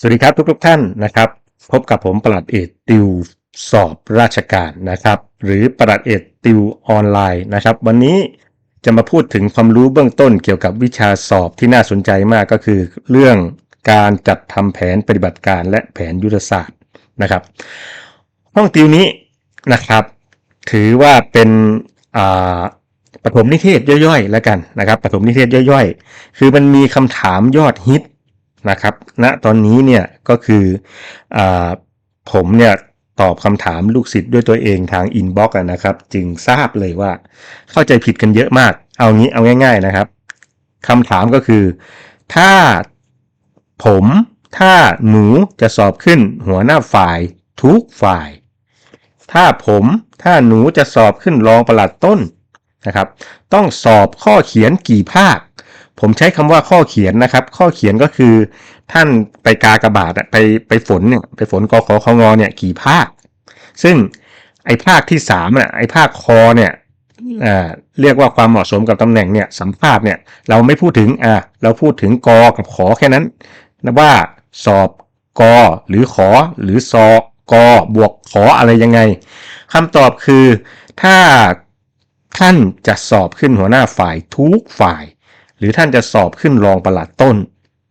สวัสดีครับทุกทท่านนะครับ พบกับผมประหลัดเอกติวสอบราชการนะครับ หรือประหลัดเอกติวออนไลน์นะครับ วันนี้จะมาพูดถึงความรู้เบื้องต้นเกี่ยวกับวิชาสอบที่น่าสนใจมากก็คือ เรื่องการจัดทำแผนปฏิบัติการและแผนยุทธศาสตร์นะครับ ห้องติวนี้นะครับ ถือว่าเป็นปฐมนิเทศย่อยๆ แล้วกันนะครับปฐมนิเทศย่อยๆ คือมันมีคำถามยอดฮิต นะครับณตอนนี้เนี่ยก็คืออผมเนี่ยตอบคำถามลูกศิษย์ด้วยตัวเองทางอินบ็อกซ์นะครับ จึงทราบเลยว่าเข้าใจผิดกันเยอะมาก เอางี้เอาง่าย ๆนะครับคำถามก็คือ ถ้าผมถ้าหนูจะสอบขึ้นหัวหน้าฝ่ายทุกฝ่าย ถ้าผมถ้าหนูจะสอบขึ้นรองประหลัดต้นนะครับ ต้องสอบข้อเขียนกี่ภาค ผมใช้คำว่าข้อเขียนนะครับ ข้อเขียนก็คือ ท่านไปกากบาทอะไปไปฝนเนี่ยไปฝนกขอคงเนี่ยกี่ภาค ซึ่งไอ้ภาคที่สามอะไอ้ภาคคอเนี่ยอ่าเรียกว่าความเหมาะสมกับตำแหน่งเนี่ยสัมภาษณ์เนี่ยเราไม่พูดถึงอ่าเราพูดถึงกอกับขอแค่นั้นนะว่าสอบกอหรือขอหรือสอกอบวกขออะไรยังไงคำตอบคือถ้าท่านจะสอบขึ้นหัวหน้าฝ่ายทุกฝ่าย หรือท่านจะสอบขึ้นรองประหลัดต้น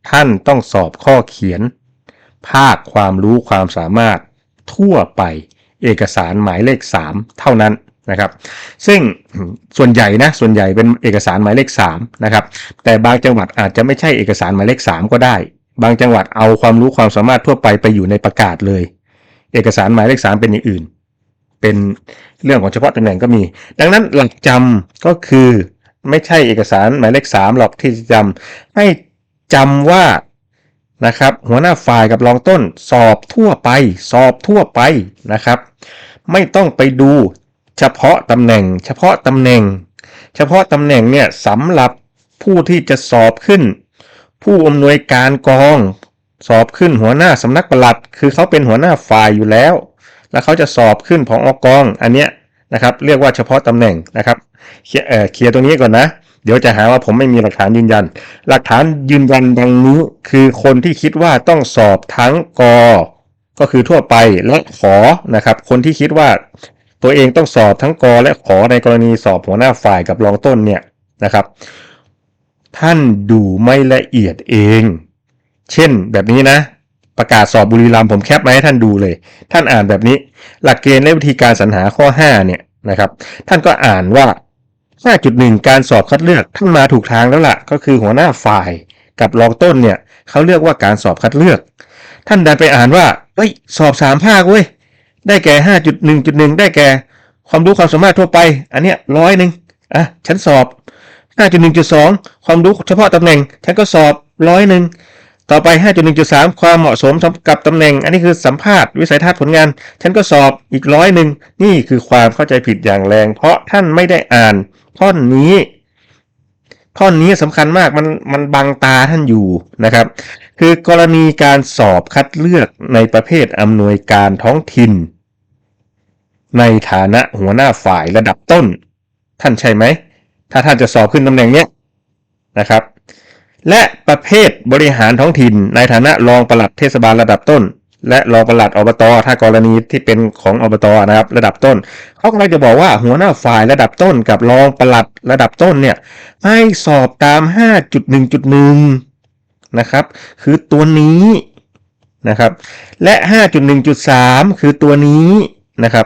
ท่านต้องสอบข้อเขียน ภาคความรู้ความสามารถทั่วไปเอกสารหมายเลข 3 เท่านั้นนะครับ ซึ่งส่วนใหญ่นะส่วนใหญ่เป็นเอกสารหมายเลข3นะครับแต่บางจังหวัดอาจจะไม่ใช่เอกสารหมายเลข 3 ก็ได้ บางจังหวัดเอาความรู้ความสามารถทั่วไปไปอยู่ในประกาศเลย เอกสารหมายเลข 3 เป็นอย่างอื่น เป็นเรื่องของเฉพาะตำแหน่งก็มี ดังนั้นหลักจำก็คือ ไม่ใช่เอกสารหมายเลข3หรอกที่จะจำให้จำว่านะครับ หัวหน้าฝ่ายกับรองต้น สอบทั่วไป สอบทั่วไปนะครับ ไม่ต้องไปดูเฉพาะตำแหน่ง เฉพาะตำแหน่ง เฉพาะตำแหน่งเนี่ยสำหรับผู้ที่จะสอบขึ้น ผู้อำนวยการกอง สอบขึ้นหัวหน้าสำนักปลัด คือเขาเป็นหัวหน้าฝ่ายอยู่แล้ว แล้วเขาจะสอบขึ้นผออกอง อันเนี้ย นะครับ เรียกว่าเฉพาะตำแหน่งนะครับเคลียร์เอ่อเคลียร์ตรงนี้ก่อนนะ เดี๋ยวจะหาว่าผมไม่มีหลักฐานยืนยัน หลักฐานยืนยันดังนี้คือคนที่คิดว่าต้องสอบทั้งกอ ก็คือทั่วไปและขอนะครับ คนที่คิดว่าตัวเองต้องสอบทั้งกอและขอในกรณีสอบหัวหน้าฝ่ายกับรองต้นเนี่ยนะครับ ท่านดูไม่ละเอียดเอง เช่นแบบนี้นะ ประกาศสอบบุรีรัมย์ผมแคปมาให้ท่านดูเลย ท่านอ่านแบบนี้ หลักเกณฑ์และวิธีการสรรหาข้อ 5 เนี่ยนะครับ ท่านก็อ่านว่า 5.1 การสอบคัดเลือกท่านมาถูกทางแล้วล่ะ ก็คือหัวหน้าฝ่ายกับรองต้นเนี่ยเขาเรียกว่าการสอบคัดเลือก ท่านดันไปอ่านว่าเฮ้ยสอบสามภาคเว้ยได้แก่ 5.1.1 ได้แก่ความรู้ความสามารถทั่วไป อันเนี้ยร้อยหนึ่งอะฉันสอบ 5.1.2 ความรู้เฉพาะตำแหน่ง ฉันก็สอบร้อยหนึ่ง ต่อไป 5.1.3 ความเหมาะสมกับตำแหน่ง อันนี้คือสัมภาษณ์วิสัยทัศน์ผลงาน ฉันก็สอบอีกร้อยหนึ่ง นี่คือความเข้าใจผิดอย่างแรง เพราะท่านไม่ได้อ่าน ท่อนนี้ ท่อนนี้สำคัญมากมันมันบังตาท่านอยู่นะครับ คือกรณีการสอบคัดเลือกในประเภทอำนวยการท้องถิ่น ในฐานะหัวหน้าฝ่ายระดับต้น ท่านใช่ไหม ถ้าท่านจะสอบขึ้นตำแหน่งเนี้ยนะครับ และประเภทบริหารท้องถิ่น ในฐานะรองปลัดเทศบาลระดับต้น และรองปลัดอบตถ้ากรณีที่เป็นของอบตนะครับระดับต้นเขากำลังจะบอกว่าหัวหน้าฝ่ายระดับต้น กับรองปลัดระดับต้นเนี่ยให้สอบตาม 5.1.1 นะครับ คือตัวนี้นะครับ และ 5.1.3 คือตัวนี้นะครับ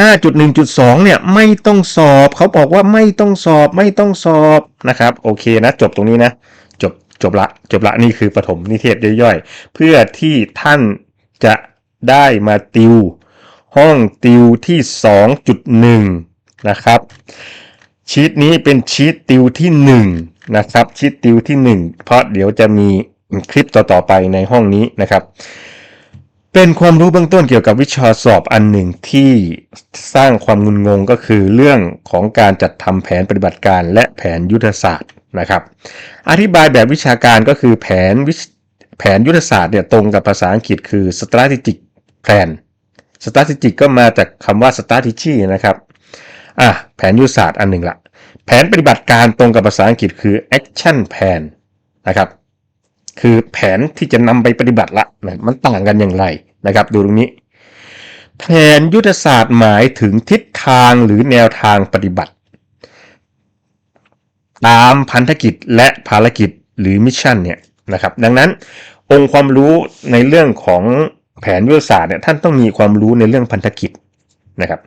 5.1.2 เนี่ยไม่ต้องสอบ เขาบอกว่าไม่ต้องสอบไม่ต้องสอบนะครับ โอเคนะ จบตรงนี้นะ จบละจบละนี่คือปฐมนิเทศย่อยๆ เพื่อที่ท่านจะได้มาติว ห้องติวที่ 2.1 นะครับชีตนี้เป็นชีตติวที่1นะครับชีตติวที่ 1 เพราะเดี๋ยวจะมีคลิปต่อๆไปในห้องนี้นะครับ เป็นความรู้เบื้องต้นเกี่ยวกับวิชาสอบอันหนึ่งที่สร้างความงุนงงก็คือเรื่องของการจัดทำแผนปฏิบัติการและแผนยุทธศาสตร์ นะครับ อธิบายแบบวิชาการก็คือแผนวิแผนยุทธศาสตร์เนี่ยตรงกับภาษาอังกฤษคือ strategic plan strategic ก็มาจากคำว่า strategy นะครับอะแผนยุทธศาสตร์อันหนึ่งละแผนปฏิบัติการตรงกับภาษาอังกฤษคือ action plan นะครับคือแผนที่จะนำไปปฏิบัติละนะมันต่างกันอย่างไรนะครับ ดูตรงนี้ แผนยุทธศาสตร์หมายถึงทิศทางหรือแนวทางปฏิบัติ ตามพันธกิจและภารกิจหรือมิชชั่นเนี่ยนะครับดังนั้นองค์ความรู้ในเรื่องของแผนยุทธศาสตร์เนี่ยท่านต้องมีความรู้ในเรื่องพันธกิจนะครับ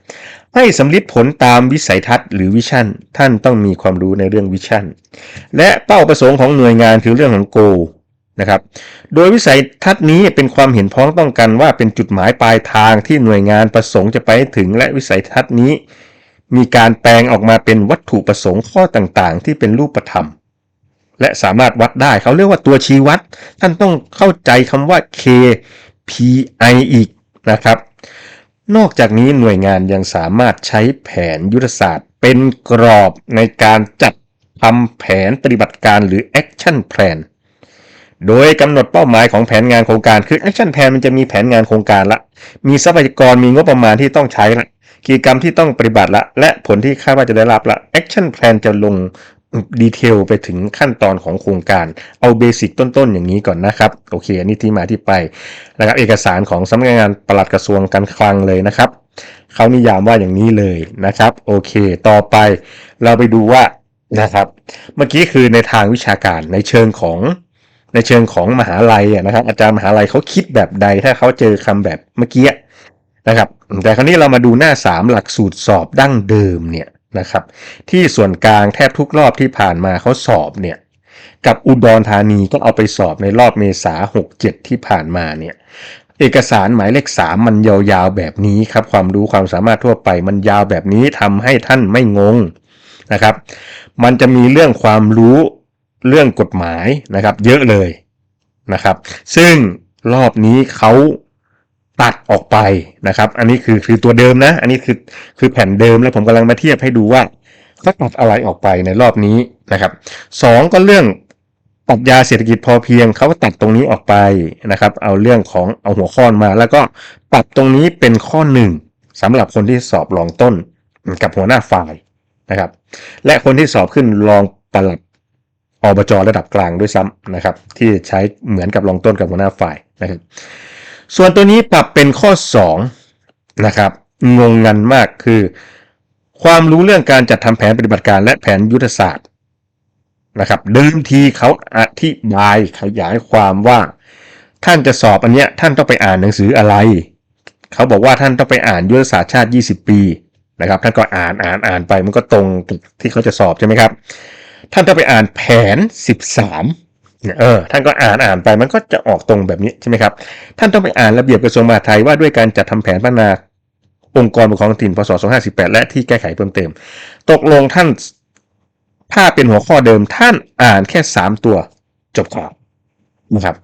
ให้สำลิดผลตามวิสัยทัศน์หรือวิชั่น ท่านต้องมีความรู้ในเรื่องวิชั่น และเป้าประสงค์ของหน่วยงานคือเรื่องของโกนะครับ โดยวิสัยทัศน์นี้เป็นความเห็นพ้องต้องกันว่าเป็นจุดหมายปลายทางที่หน่วยงานประสงค์จะไปถึงและวิสัยทัศน์นี้ มีการแปลงออกมาเป็นวัตถุประสงค์ข้อต่างๆ ที่เป็นรูปธรรม และสามารถวัดได้เขาเรียกว่าตัวชี้วัด ท่านต้องเข้าใจคำว่า KPI อีกนะครับ นอกจากนี้หน่วยงานยังสามารถใช้แผนยุทธศาสตร์ เป็นกรอบในการจัดทำแผนปฏิบัติการหรือ Action Plan โดยกำหนดเป้าหมายของแผนงานโครงการคือ Action Plan มันจะมีแผนงานโครงการละ มีทรัพยากรมีงบประมาณที่ต้องใช้ละ กิจกรรมที่ต้องปฏิบัติละ และผลที่คาดว่าจะได้รับละ Action Plan จะลงดีเทลไปถึงขั้นตอนของโครงการ เอาเบสิกต้นๆ อย่างนี้ก่อนนะครับ โอเค อันนี้ที่มาที่ไปนะครับเอกสารของสำนักงานปลัดกระทรวงการคลังเลยนะครับเขานิยามว่าอย่างนี้เลยนะครับ โอเค ต่อไปเราไปดูว่านะครับ เมื่อกี้คือในทางวิชาการในเชิงของในเชิงของมหาลัยนะครับ อาจารย์มหาลัยเขาคิดแบบใดถ้าเขาเจอคำแบบเมื่อกี้ นะครับ แต่คราวนี้เรามาดูหน้า 3 หลักสูตรสอบดั้งเดิมเนี่ยนะครับที่ส่วนกลางแทบทุกรอบที่ผ่านมาเขาสอบเนี่ยกับอุดรธานีก็เอาไปสอบในรอบเมษา67 ที่ผ่านมาเนี่ยเอกสารหมายเลขสามมันยาวๆแบบนี้ครับความรู้ความสามารถทั่วไปมันยาวแบบนี้ทำให้ท่านไม่งงนะครับ มันจะมีเรื่องความรู้เรื่องกฎหมายนะครับ เยอะเลยนะครับ ซึ่งรอบนี้เขา ตัดออกไปนะครับ อันนี้คือคือตัวเดิมนะ อันนี้คือคือแผ่นเดิมแล้วผมกำลังมาเทียบให้ดูว่าเขาตัดอะไรออกไปในรอบนี้นะครับสองก็เรื่องปรัชญาเศรษฐกิจพอเพียงเขาตัดตรงนี้ออกไปนะครับ เอาเรื่องของเอาหัวข้อมา แล้วก็ปรับตรงนี้เป็นข้อหนึ่งสำหรับคนที่สอบรองต้นกับหัวหน้าฝ่ายนะครับ และคนที่สอบขึ้นรองปลัดอบจระดับกลางด้วยซ้ำนะครับ ที่ใช้เหมือนกับรองต้นกับหัวหน้าฝ่ายนะครับ ส่วนตัวนี้ปรับเป็นข้อ 2 นะครับ งงงันมากคือ ความรู้เรื่องการจัดทำแผนปฏิบัติการและแผนยุทธศาสตร์นะครับเดิมทีเขาอธิบายขยายความว่า ท่านจะสอบอันเนี้ยท่านต้องไปอ่านหนังสืออะไร เขาบอกว่าท่านต้องไปอ่านยุทธศาสตร์ชาติ 20 ปีนะครับ ท่านก็อ่านอ่านอ่านไปมันก็ตรงที่เขาจะสอบใช่ไหมครับ ท่านต้องไปอ่านแผน 13 เออท่านก็อ่านอ่านไปมันก็จะออกตรงแบบนี้ใช่ไหมครับท่านต้องไปอ่านระเบียบกระทรวงมหาดไทยว่าด้วยการจัดทำแผนพัฒนาองค์กรปกครองท้องถิ่นพศ2518 และที่แก้ไขเพิ่มเติม ตกลงท่านถ้าเป็นหัวข้อเดิมท่านอ่านแค่ 3 ตัวจบข่าวนะครับ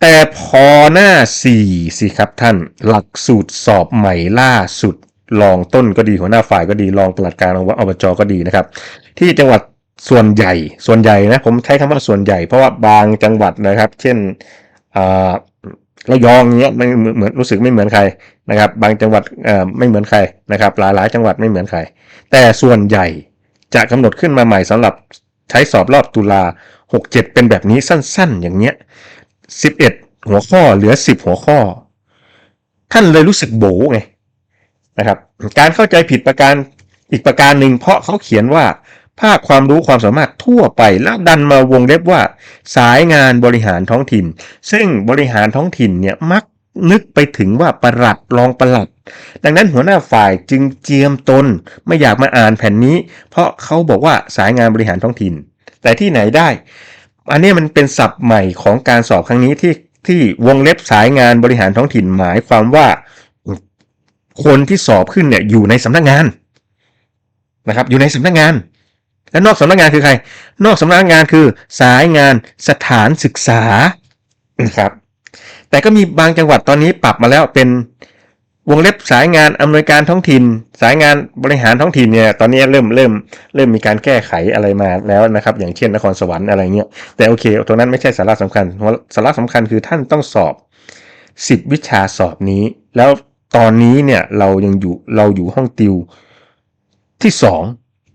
แต่พอหน้า 4 สิครับท่านหลักสูตรสอบใหม่ล่าสุดรองต้นก็ดีหัวหน้าฝ่ายก็ดีรองปลัดการอบจก็ดีนะครับ ที่จังหวัด ส่วนใหญ่ส่วนใหญ่นะผมใช้คำว่าส่วนใหญ่ เพราะว่าบางจังหวัดนะครับ เช่นระยองเนี้ยไม่เหมือนรู้สึกไม่เหมือนใครนะครับ บางจังหวัดไม่เหมือนใครนะครับ หลายหลายจังหวัดไม่เหมือนใคร แต่ส่วนใหญ่จะกำหนดขึ้นมาใหม่สำหรับใช้สอบรอบตุลา 67 เป็นแบบนี้สั้นๆ อย่างเนี้ย 11 หัวข้อเหลือ 10 หัวข้อ ท่านเลยรู้สึกโบไงนะครับ การเข้าใจผิดประการอีกประการหนึ่งเพราะเขาเขียนว่า ภาคความรู้ความสามารถทั่วไป แล้วดันมาวงเล็บว่า สายงานบริหารท้องถิ่น ซึ่งบริหารท้องถิ่นเนี่ยมักนึกไปถึงว่าประหลัดรองประหลัด ดังนั้นหัวหน้าฝ่ายจึงเจียมตนไม่อยากมาอ่านแผ่นนี้ เพราะเขาบอกว่าสายงานบริหารท้องถิ่น แต่ที่ไหนได้ อันนี้มันเป็นศัพท์ใหม่ของการสอบครั้งนี้ที่ที่วงเล็บสายงานบริหารท้องถิ่นหมายความว่าคนที่สอบขึ้นเนี่ยอยู่ในสำนักงานนะครับ อยู่ในสำนักงาน และนอกสำนักงานคือใคร นอกสำนักงานคือสายงานสถานศึกษานะครับแต่ก็มีบางจังหวัดตอนนี้ปรับมาแล้วเป็นวงเล็บสายงานอำนวยการท้องถิ่น สายงานบริหารท้องถิ่นเนี่ยตอนนี้เริ่มเริ่มเริ่มมีการแก้ไขอะไรมาแล้วนะครับ อย่างเช่นนครสวรรค์อะไรเงี้ยแต่โอเคตรงนั้นไม่ใช่สาระสำคัญเพราะสาระสำคัญคือท่านต้องสอบสิบวิชาสอบนี้ แล้วตอนนี้เนี่ยเรายังอยู่เราอยู่ห้องติวที่สอง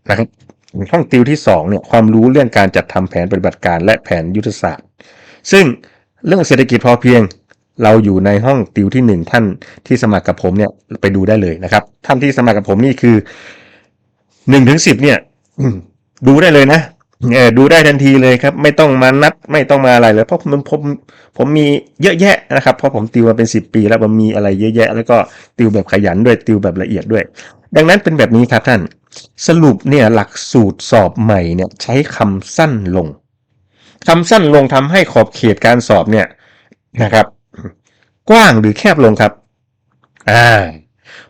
นะครับ ห้องติวที่สองเนี่ยความรู้เรื่องการจัดทำแผนปฏิบัติการและแผนยุทธศาสตร์ ซึ่งเรื่องเศรษฐกิจพอเพียง เราอยู่ในห้องติวที่หนึ่งท่านที่สมัครกับผมเนี่ยไปดูได้เลยนะครับ ท่านที่สมัครกับผมนี่คือหนึ่งถึงสิบเนี่ยดูได้เลยนะเออดูได้ทันทีเลยครับ ไม่ต้องมานัดไม่ต้องมาอะไรเลยเพราะผมผมผมมีเยอะแยะนะครับเพราะผมติวมาเป็นสิบปี แล้วผมมีอะไรเยอะแยะ แล้วก็ติวแบบขยันด้วยติวแบบละเอียดด้วย ดังนั้นเป็นแบบนี้ครับท่าน สรุปเนี่ยหลักสูตรสอบใหม่เนี่ยใช้คำสั้นลงคำสั้นลงทำให้ขอบเขตการสอบเนี่ยนะครับ กว้างหรือแคบลงครับอ่า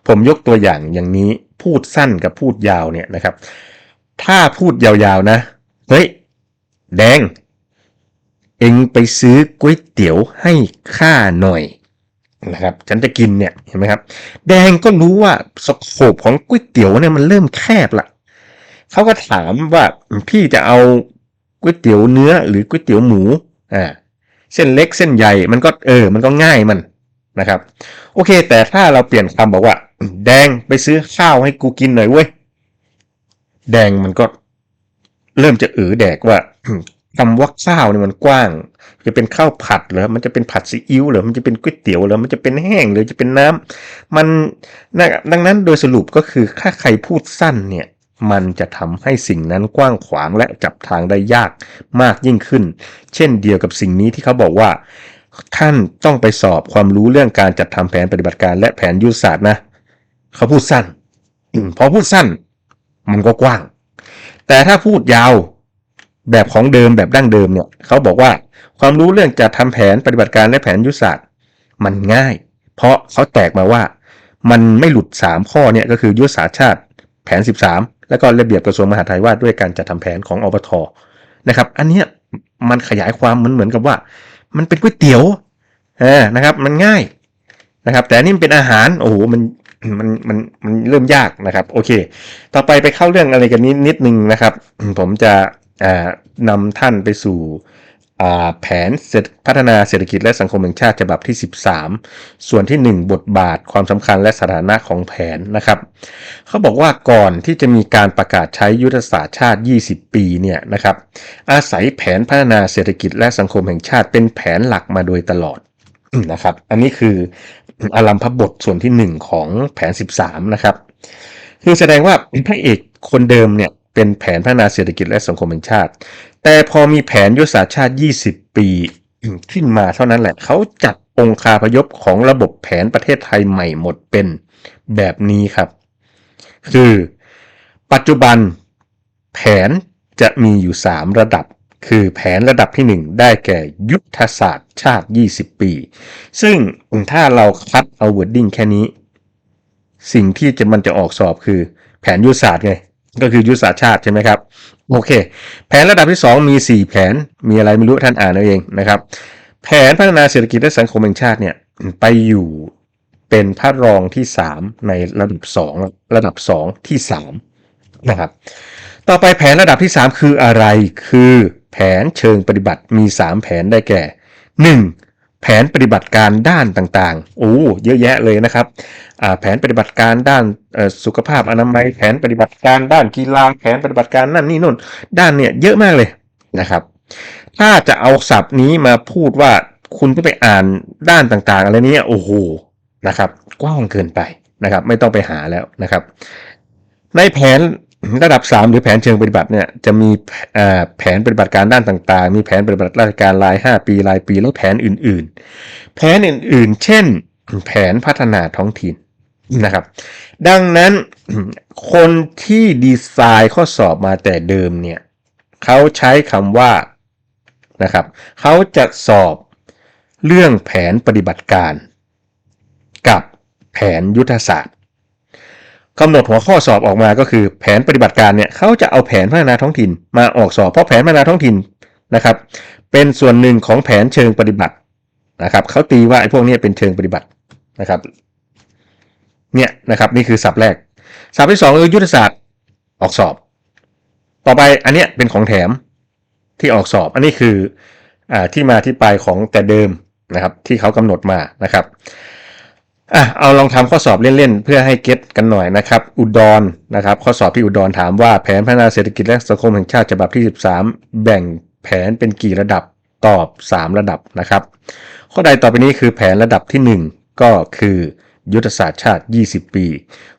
ผมยกตัวอย่างอย่างนี้พูดสั้นกับพูดยาวเนี่ยนะครับ ถ้าพูดยาวๆนะ เฮ้ย แดง เอ็งไปซื้อก๋วยเตี๋ยวให้ข้าหน่อย นะครับฉันจะกินเนี่ยเห็นไหมครับ แดงก็รู้ว่าสโคปของก๋วยเตี๋ยวเนี่ยมันเริ่มแคบละเขาก็ถามว่าพี่จะเอาก๋วยเตี๋ยวเนื้อหรือก๋วยเตี๋ยวหมูอ่าเส้นเล็กเส้นใหญ่มันก็เออ มันก็ง่ายมันนะครับ โอเค แต่ถ้าเราเปลี่ยนคำบอกว่า แดงไปซื้อข้าวให้กูกินหน่อยเว้ยแดงมันก็เริ่มจะเออแดกว่า คำว่าข้าวเนี่ยมันกว้าง จะเป็นข้าวผัดหรือมันจะเป็นผัดซีอิ๊วหรือมันจะเป็นก๋วยเตี๋ยวหรือมันจะเป็นแห้งหรือจะเป็นน้ำมันนะดังนั้นโดยสรุปก็คือถ้าใครพูดสั้นเนี่ยมันจะทำให้สิ่งนั้นกว้างขวางและจับทางได้ยากมากยิ่งขึ้น เช่นเดียวกับสิ่งนี้ที่เขาบอกว่า ท่านต้องไปสอบความรู้เรื่องการจัดทำแผนปฏิบัติการและแผนยุทธศาสตร์นะเขาพูดสั้นอพอพูดสั้น มันก็กว้าง แต่ถ้าพูดยาว แบบของเดิมแบบดั้งเดิมเนี่ยเขาบอกว่าความรู้เรื่องจัดทำแผนปฏิบัติการและแผนยุทธศาสตร์มันง่าย เพราะเขาแตกมาว่า มันไม่หลุด 3 ข้อเนี่ยก็คือยุทธศาสตร์ชาติแผน 13 แล้วก็ระเบียบกระทรวงมหาดไทยว่าด้วยการจัดทำแผนของอบทนะครับ อันเนี้ยมันขยายความมันเหมือนกับว่า มันเป็นก๋วยเตี๋ยวนะครับ มันง่ายนะครับ แต่นี่มันเป็นอาหารโอ้โหมันมันมันมันเริ่มยากนะครับ โอเค ต่อไปไปเข้าเรื่องอะไรกันนิดนิดนึงนะครับ ผมจะ นำท่านไปสู่แผนเศรพัฒนาเศรษฐกิจและสังคมแห่งชาติฉบับที่ 13 ส่วนที่ 1 บทบาทความสำคัญและสถานะของแผนนะครับ เขาบอกว่าก่อนที่จะมีการประกาศใช้ยุทธศาสตร์ชาติ 20 ปีเนี่ยนะครับอาศัยแผนพัฒนาเศรษฐกิจและสังคมแห่งชาติเป็นแผนหลักมาโดยตลอดนะครับอันนี้คืออารัมพบทส่วนที่ 1 ของแผน 13 นะครับ คือแสดงว่าพระเอกคนเดิมเนี่ย เป็นแผนพัฒนาเศรษฐกิจและสังคมแห่งชาติ แต่พอมีแผนยุทธศาสตร์ชาติ 20 ปีขึ้นมาเท่านั้นแหละเขาจัดองค์คาพยพของระบบแผนประเทศไทยใหม่หมดเป็นแบบนี้ครับ คือปัจจุบันแผนจะมีอยู่ 3 ระดับ คือแผนระดับที่ 1 ได้แก่ยุทธศาสตร์ชาติ 20 ปี ซึ่งถ้าเราคัดเอา wording แค่นี้ สิ่งที่จะมันจะออกสอบคือ แผนยุทธศาสตร์ไง ก็คือยุทธศาสตร์ชาติใช่ไหมครับ โอเค แผนระดับที่ 2 มี 4 แผนมีอะไรไม่รู้ท่านอ่านเอาเองนะครับ แผนพัฒนาเศรษฐกิจและสังคมแห่งชาติเนี่ยไปอยู่เป็นพระรองที่ 3 ในระดับ 2 ระดับ 2 ที่3นะครับต่อไปแผนระดับที่ 3 คืออะไรคือแผนเชิงปฏิบัติมี 3 แผนได้แก่ 1. แผนปฏิบัติการด้านต่างๆ โอ้เยอะแยะเลยนะครับ แผนปฏิบัติการด้านสุขภาพอนามัย แผนปฏิบัติการด้านกีฬา แผนปฏิบัติการนั่นนี่นู่น ด้านเนี่ยเยอะมากเลยนะครับ ถ้าจะเอาศัพท์นี้มาพูดว่าคุณต้องไปอ่านด้านต่างๆ อะไรนี้โอ้โห นะครับ กว้างเกินไปนะครับ ไม่ต้องไปหาแล้วนะครับ ในแผน ระดับ 3 หรือแผนเชิงปฏิบัติเนี่ยจะมีแผนปฏิบัติการด้านต่างๆ มีแผนปฏิบัติราชการราย 5 ปีรายปีแล้วแผนอื่น ๆ แผนอื่นๆ เช่น แผนพัฒนาท้องถิ่นนะครับ ดังนั้นคนที่ดีไซน์ข้อสอบมาแต่เดิมเนี่ยเขาใช้คำว่านะครับเขาจะสอบเรื่องแผนปฏิบัติการ กับแผนยุทธศาสตร์ กำหนดหัวข้อสอบออกมาก็คือแผนปฏิบัติการเนี่ยเขาจะเอาแผนพัฒนาท้องถิ่นมาออกสอบเพราะแผนพัฒนาท้องถิ่นนะครับเป็นส่วนหนึ่งของแผนเชิงปฏิบัตินะครับเขาตีว่าไอ้พวกนี้เป็นเชิงปฏิบัตินะครับเนี่ยนะครับนี่คือศัพท์แรกศัพท์ที่สองคือยุทธศาสตร์ออกสอบ ต่อไปอันเนี้ยเป็นของแถมที่ออกสอบ อันนี้คืออ่าที่มาที่ไปของแต่เดิมนะครับที่เขากำหนดมานะครับ อะเอาลองทำข้อสอบเล่นๆ เพื่อให้เก็ตกันหน่อยนะครับ อุดรนะครับ ข้อสอบที่อุดรถามว่าแผนพัฒนาเศรษฐกิจและสังคมแห่งชาติฉบับที่ 13 แบ่งแผนเป็นกี่ระดับตอบ 3 ระดับนะครับ ข้อใดต่อไปนี้คือแผนระดับที่ 1 ก็คือยุทธศาสตร์ชาติ 20 ปี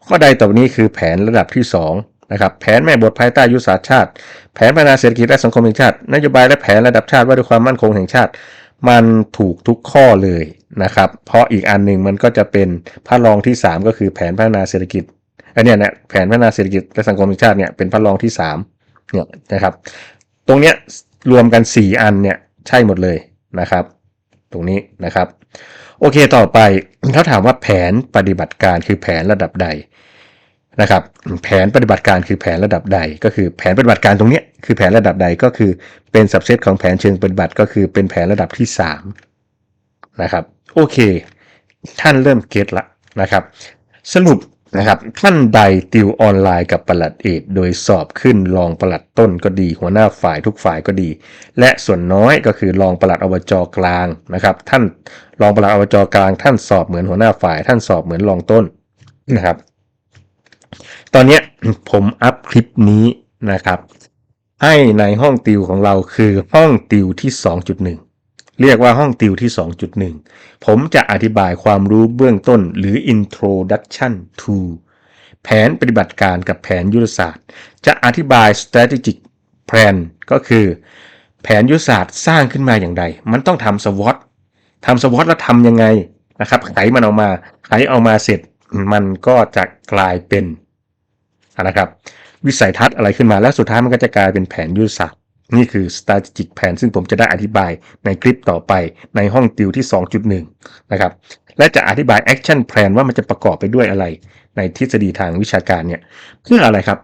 ข้อใดต่อไปนี้คือแผนระดับที่ 2 นะครับ แผนแม่บทภายใต้ยุทธศาสตร์ชาติ แผนพัฒนาเศรษฐกิจและสังคมแห่งชาติ นโยบายและแผนระดับชาติว่าด้วยความมั่นคงแห่งชาติ มันถูกทุกข้อเลย นะครับ เพราะอีกอันหนึ่งมันก็จะเป็นพระรองที่ 3 ก็คือแผนพัฒนาเศรษฐกิจอันนี้ยนะแผนพัฒนาเศรษฐกิจและสังคมแห่งชาติเนี่ยเป็นพระรองที่3เนี่ยนะครับ ตรงเนี้ยรวมกัน 4 อันเนี่ยใช่หมดเลยนะครับ ตรงนี้นะครับ โอเคต่อไปเขาถามว่าแผนปฏิบัติการคือแผนระดับใดนะครับ แผนปฏิบัติการคือแผนระดับใด ก็คือแผนปฏิบัติการตรงนี้คือแผนระดับใดก็คือเป็นสับเซตของแผนเชิงปฏิบัติก็คือเป็นแผนระดับที่ 3 นะครับ โอเค ท่านเริ่มเก็ตละนะครับ สรุปนะครับท่านใดติวออนไลน์กับประหลัดเอกโดยสอบขึ้นรองประหลัดต้นก็ดี หัวหน้าฝ่ายทุกฝ่ายก็ดี และส่วนน้อยก็คือรองประหลัดอบจกลางนะครับ ท่านรองประหลัดอบจกลาง ท่านสอบเหมือนหัวหน้าฝ่าย ท่านสอบเหมือนรองต้นนะครับ ตอนนี้ผมอัพคลิปนี้นะครับ ให้ในห้องติวของเราคือห้องติวที่ 2.1 เรียกว่าห้องติวที่ 2.1 ผมจะอธิบายความรู้เบื้องต้นหรือ introduction to แผนปฏิบัติการกับแผนยุทธศาสตร์ จะอธิบาย strategic plan ก็คือ แผนยุทธศาสตร์สร้างขึ้นมาอย่างไร มันต้องทำสวอตทำสวอตแล้วทำยังไงนะครับ ไขมันออกมา ไขออกมาเสร็จ มันก็จะกลายเป็นนะครับ วิสัยทัศน์อะไรขึ้นมาแล้วสุดท้ายมันก็จะกลายเป็นแผนยุทธศาสตร์ นี่คือ strategic plan ซึ่งผมจะได้อธิบายในคลิปต่อไปในห้องติวที่ 2.1 นะครับ และจะอธิบาย action plan ว่ามันจะประกอบไปด้วยอะไร ในทฤษฎีทางวิชาการเนี่ย เพื่ออะไรครับ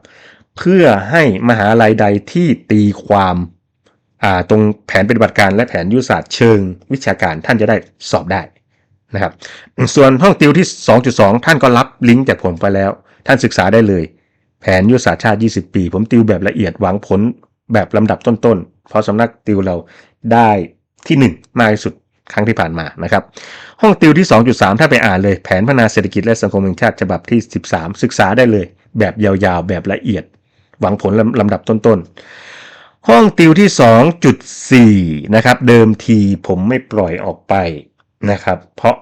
เพื่อให้มหาลัยใดที่ตีความตรงแผนปฏิบัติการและแผนยุทธศาสตร์เชิงวิชาการท่านจะได้สอบได้นะครับ ส่วนห้องติวที่ 2.2 ท่านก็รับลิงก์จากผมไปแล้ว ท่านศึกษาได้เลย แผนยุทธศาสตร์ชาติ 20 ปี ผมติวแบบละเอียดหวังผล แบบลำดับต้นๆ เพราะสำนักติวเราได้ที่ 1 มากที่สุดครั้งที่ผ่านมานะครับ ห้องติวที่ 2.3 ถ้าไปอ่านเลยแผนพัฒนาเศรษฐกิจและสังคมแห่งชาติฉบับที่ 13 ศึกษาได้เลย แบบยาวๆ แบบละเอียด หวังผลลำดับต้นๆ ห้องติวที่ 2.4 นะครับ เดิมทีผมไม่ปล่อยออกไปนะครับ เพราะ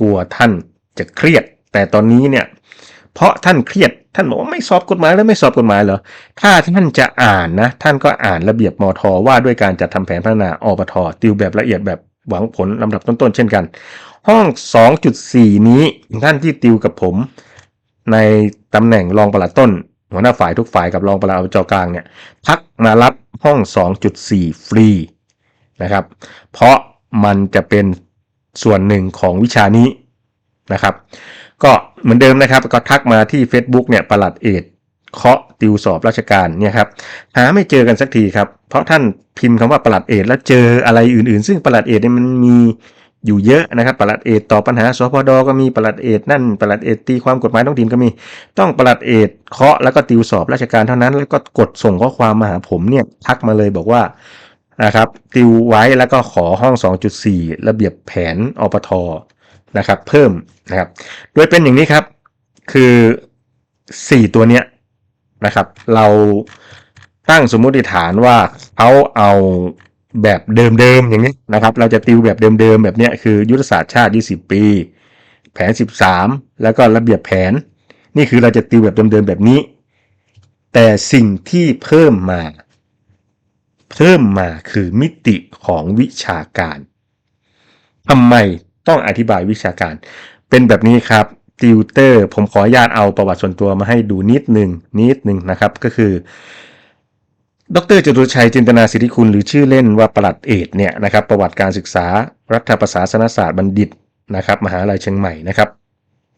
กลัวท่านจะเครียด แต่ตอนนี้เนี่ย เพราะท่านเครียด ท่านบอกว่าไม่สอบกฎหมายแล้วไม่สอบกฎหมายเหรอ ถ้าท่านจะอ่านนะ ท่านก็อ่านระเบียบมทว่าด้วยการจัดทำแผนพัฒนาอปทติวแบบละเอียดแบบหวังผลลำดับต้นๆ เช่นกัน ห้อง 2.4 นี้ท่านที่ติวกับผม ในตำแหน่งรองปลัดต้น หัวหน้าฝ่ายทุกฝ่ายกับรองปลัดอบจกลางเนี่ยทักมารับห้อง 2.4 ฟรีนะครับ เพราะมันจะเป็นส่วนหนึ่งของวิชานี้นะครับ ก็เหมือนเดิมนะครับ ก็ทักมาที่ Facebook เนี่ยประหลัดเอกเคาะติวสอบราชการเนี่ยครับหาไม่เจอกันสักทีครับ เพราะท่านพิมพ์คำว่าประหลัดเอกแล้วเจออะไรอื่นๆ ซึ่งประหลัดเอกเนี่ยมันมีอยู่เยอะนะครับประหลัดเอกตอบปัญหาสพดก็มีประหลัดเอกนั่นประหลัดเอกตีความกฎหมายท้องถิ่นก็มี ต้องประหลัดเอกเคาะแล้วก็ติวสอบราชการเท่านั้น แล้วก็กดส่งข้อความมาหาผมเนี่ยทักมาเลยบอกว่านะครับติวไว้แล้วก็ขอห้อง 2.4 ระเบียบแผนอปท นะครับ เพิ่มนะครับ โดยเป็นอย่างนี้ครับ คือ 4 ตัวเนี้ยนะครับ เราตั้งสมมุติฐานว่าเขาเอาแบบเดิมๆอย่างนี้นะครับ เราจะติวแบบเดิมๆแบบเนี้ยคือยุทธศาสตร์ชาติ 20 ปี แผน 13 แล้วก็ระเบียบแผน นี่คือเราจะติวแบบเดิมๆแบบนี้ แต่สิ่งที่เพิ่มมาเพิ่มมาคือมิติของวิชาการทำไม ต้องอธิบายวิชาการ เป็นแบบนี้ครับติวเตอร์ผมขออนุญาตเอาประวัติส่วนตัวมาให้ดูนิดหนึ่งนิดหนึ่งนะครับก็คือ ดรจตุชัยจินตนาสิทธิคุณหรือชื่อเล่นว่าประหลัดเอกเนี่ยนะครับประวัติการศึกษารัฐประศาสนศาสตร์บัณฑิตนะครับมหาลัยเชียงใหม่นะครับ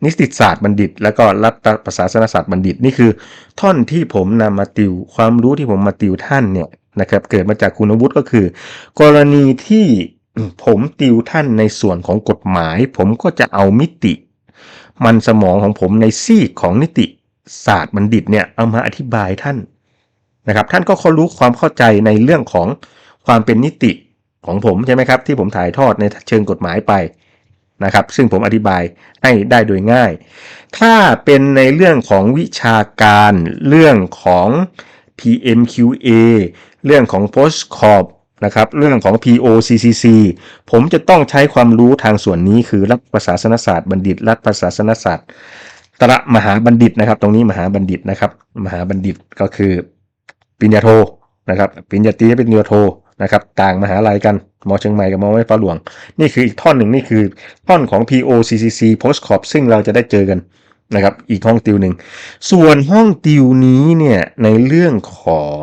นิสิตศาสตร์บัณฑิต แล้วก็รัฐประศาสนศาสตร์บัณฑิตนี่คือ ท่อนที่ผมนำมาติวความรู้ที่ผมมาติวท่านเนี่ยนะครับเกิดมาจากคุณวุฒิก็คือ กรณีที่ ผมติวท่านในส่วนของกฎหมาย ผมก็จะเอามิติ มันสมองของผมในซีกของนิติศาสตร์บัณฑิตเนี่ยเอามาอธิบายท่านนะครับท่านก็เขารู้ความเข้าใจในเรื่องของความเป็นนิติของผมใช่ไหมครับที่ผมถ่ายทอดในเชิงกฎหมายไปนะครับ ซึ่งผมอธิบายให้ได้โดยง่าย ถ้าเป็นในเรื่องของวิชาการเรื่องของ PMQA เรื่องของ Post c o r p นะครับเรื่องของ POCCC ผมจะต้องใช้ความรู้ทางส่วนนี้คือรัฐประศาสนศาสตร์บัณฑิต รัฐประศาสนศาสตร์ตระมหาบัณฑิตนะครับ ตรงนี้มหาบัณฑิตนะครับ มหาบัณฑิตก็คือปริญญาโทนะครับปริญญาตรีและปริญญาโทนะครับ ต่างมหาลัยกันมอเชียงใหม่กับมอไม้ฟ้าหลวง นี่คืออีกท่อนหนึ่งนี่คือท่อนของ POCCC Post Corp ซึ่งเราจะได้เจอกัน นะครับ อีกห้องติวหนึ่ง ส่วนห้องติวนี้เนี่ยในเรื่องของ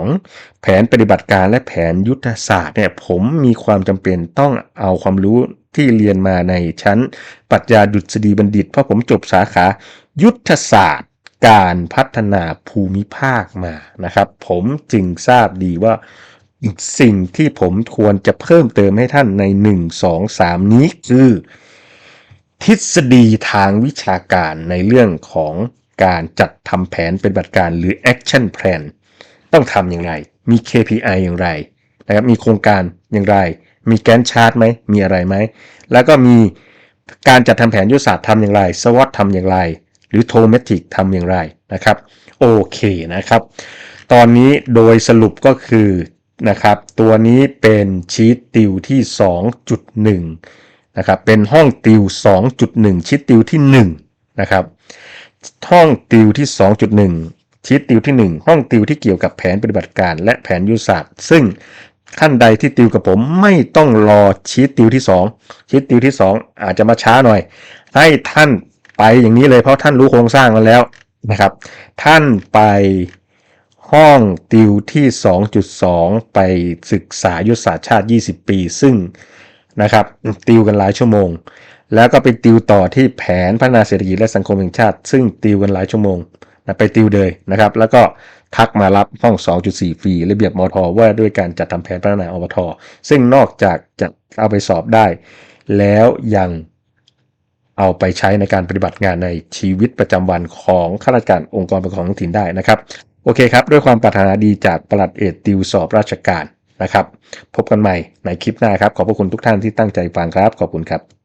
แผนปฏิบัติการและแผนยุทธศาสตร์เนี่ยผมมีความจำเป็นต้องเอาความรู้ที่เรียนมาในชั้นปรัชญาดุษฎีบัณฑิต เพราะผมจบสาขายุทธศาสตร์การพัฒนาภูมิภาคมานะครับ ผมจึงทราบดีว่าสิ่งที่ผมควรจะเพิ่มเติมให้ท่านใน 1 2 3 นี้คือ ทฤษฎีทางวิชาการในเรื่องของการจัดทำแผนปฏิบัติการหรือ action plan ต้องทำอย่างไร มี KPI อย่างไรนะครับมีโครงการอย่างไร มีแกนชาร์ตไหมมีอะไรไหม แล้วก็มีการจัดทำแผนยุทธศาสตร์ทำอย่างไรสวอตทำอย่างไร หรือโทเมติกทำอย่างไรนะครับ โอเคนะครับ ตอนนี้โดยสรุปก็คือนะครับ ตัวนี้เป็นชีตติวที่ 2.1 นะครับเป็นห้องติว 2.1ชีตติวที่1นะครับห้องติวที่ 2.1ชีตติวที่ 1 ห้องติวที่เกี่ยวกับแผนปฏิบัติการและแผนยุทธศาสตร์ ซึ่งท่านใดที่ติวกับผมไม่ต้องรอชีตติวที่ 2ชีตติวที่ 2 อาจจะมาช้าหน่อย ให้ท่านไปอย่างนี้เลยเพราะท่านรู้โครงสร้างมันแล้วนะครับ ท่านไปห้องติวที่ 2.2 ไปศึกษายุทธศาสตร์ชาติ 20 ปี ซึ่ง นะครับติวกันหลายชั่วโมง แล้วก็ไปติวต่อที่แผนพัฒนาเศรษฐกิจและสังคมแห่งชาติ ซึ่งติวกันหลายชั่วโมงนะไปติวเลยนะครับ แล้วก็ทักมารับห้อง 2.4 ฟรีระเบียบมทว่าด้วยการจัดทำแผนพัฒนาอบทซึ่งนอกจากจะเอาไปสอบได้ แล้วยังเอาไปใช้ในการปฏิบัติงานในชีวิตประจำวันของข้าราชการองค์กรปกครองท้องถิ่นได้นะครับ โอเคครับ ด้วยความปรารถนาดีจากปลัดเอกติวสอบราชการ นะครับ พบกันใหม่ในคลิปหน้าครับ ขอบพระคุณทุกท่านที่ตั้งใจฟังครับ ขอบคุณครับ